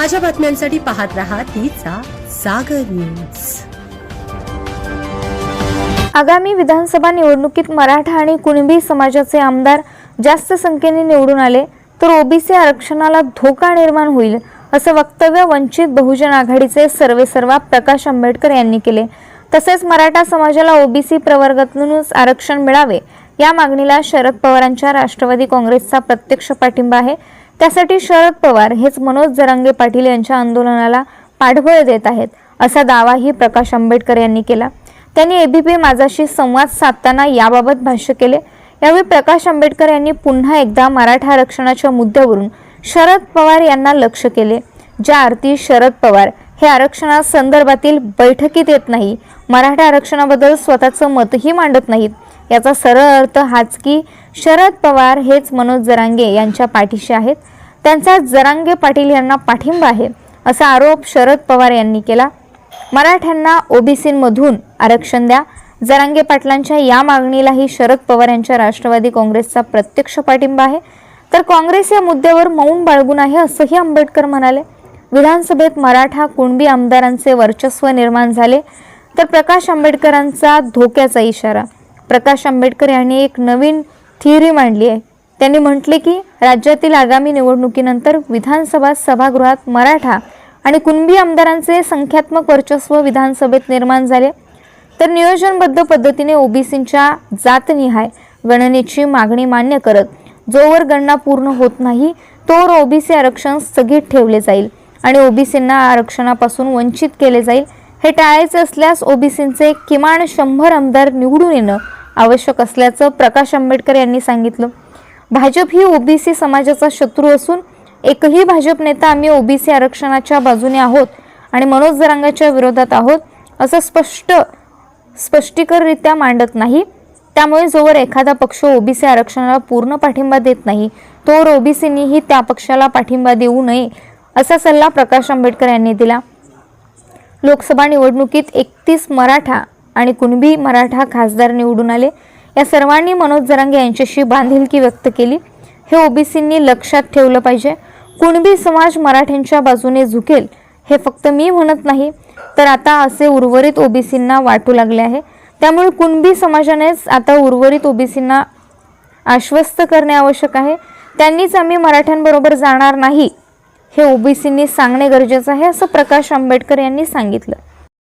ताज्या बातम्यांसाठी पाहत रहा तिचा सागर न्यूज. आगामी विधानसभा निवडणुकीत मराठा आणि कुणबी समाजाचे आमदार जास्त संख्येने निवडून आले तर ओबीसी आरक्षणाला धोका निर्माण होईल असं वक्तव्य वंचित बहुजन आघाडीचे सर्वेसर्वा प्रकाश आंबेडकर यांनी केले. तसेच मराठा समाजाला ओबीसी प्रवर्गातूनच आरक्षण मिळावे या मागणीला शरद पवारांच्या राष्ट्रवादी काँग्रेसचा प्रत्यक्ष पाठिंबा आहे. त्यासाठी शरद पवार हेच मनोज जरांगे पाटील यांच्या आंदोलनाला पाठबळ देत आहेत असा दावाही प्रकाश आंबेडकर यांनी केला. त्यांनी एबीपी माझाशी संवाद साधताना याबाबत भाष्य केले. यावेळी प्रकाश आंबेडकर यांनी पुन्हा एकदा मराठा आरक्षणाच्या मुद्द्यावरून शरद पवार यांना लक्ष केले. ज्या अर्थी शरद पवार हे आरक्षणा संदर्भातील बैठकीत येत नाही मराठा आरक्षणाबद्दल स्वतःचं मतही मांडत नाहीत याचा सरळ अर्थ हाच की शरद पवार हेच मनोज जरांगे यांच्या पाठीशी आहेत. त्यांचा जरांगे पाटील यांना पाठिंबा आहे असा आरोप शरद पवार यांनी केला. मराठ्यांना ओबीसीमधून आरक्षण द्या. जरांगे पाटलांच्या या मागणीलाही शरद पवार यांच्या राष्ट्रवादी काँग्रेसचा प्रत्यक्ष पाठिंबा आहे. तर काँग्रेस या मुद्द्यावर मौन बाळगून आहे असंही आंबेडकर म्हणाले. विधानसभेत मराठा कुणबी आमदारांचे वर्चस्व निर्माण झाले तर प्रकाश आंबेडकरांचा धोक्याचा इशारा. प्रकाश आंबेडकर यांनी एक नवीन थिअरी मांडली आहे. त्यांनी म्हटले की राज्यातील आगामी निवडणुकीनंतर विधानसभा सभागृहात मराठा आणि कुणबी आमदारांचे संख्यात्मक वर्चस्व विधानसभेत निर्माण झाले. तर नियोजनबद्ध पद्धतीने ओबीसींच्या जातनिहाय गणनेची मागणी मान्य करत जोवर गणना पूर्ण होत नाही तोवर ओबीसी आरक्षण स्थगित ठेवले जाईल आणि ओबीसींना आरक्षणापासून वंचित केले जाईल हे टाळायचे असल्यास ओबीसींचे किमान शंभर आमदार निवडून येणं आवश्यक असल्याचं प्रकाश आंबेडकर यांनी सांगितलं. भाजप ही ओबीसी समाजाचा शत्रू असून एकही भाजप नेता आम्ही ओबीसी आरक्षणाच्या बाजूने आहोत आणि मनोज जरांगाच्या विरोधात आहोत असं स्पष्ट स्पष्टीकररित्या मांडत नाही. त्यामुळे जोवर एखादा पक्ष ओबीसी आरक्षणाला पूर्ण पाठिंबा देत नाही तोवर ओबीसीनीही त्या पक्षाला पाठिंबा देऊ नये असा सल्ला प्रकाश आंबेडकर यांनी दिला. लोकसभा निवडणुकीत एकतीस मराठा आणि कुणबी मराठा खासदार निवडून आले. या सर्वांनी मनोज जरांगे यांच्याशी बांधिलकी व्यक्त केली. हे ओबीसींनी लक्षात ठेवलं पाहिजे. कुणबी समाज मराठ्यांच्या बाजूने झुकेल हे फक्त मी म्हणत नाही तर आता असे उर्वरित ओबीसींना वाटू लागले आहे. त्यामुळे कुणबी समाजानेच आता उर्वरित ओबीसींना आश्वस्त करणे आवश्यक आहे. त्यांनीच आम्ही मराठ्यांबरोबर जाणार नाही हे ओबीसींनी सांगणे गरजेचं आहे असं प्रकाश आंबेडकर यांनी सांगितलं.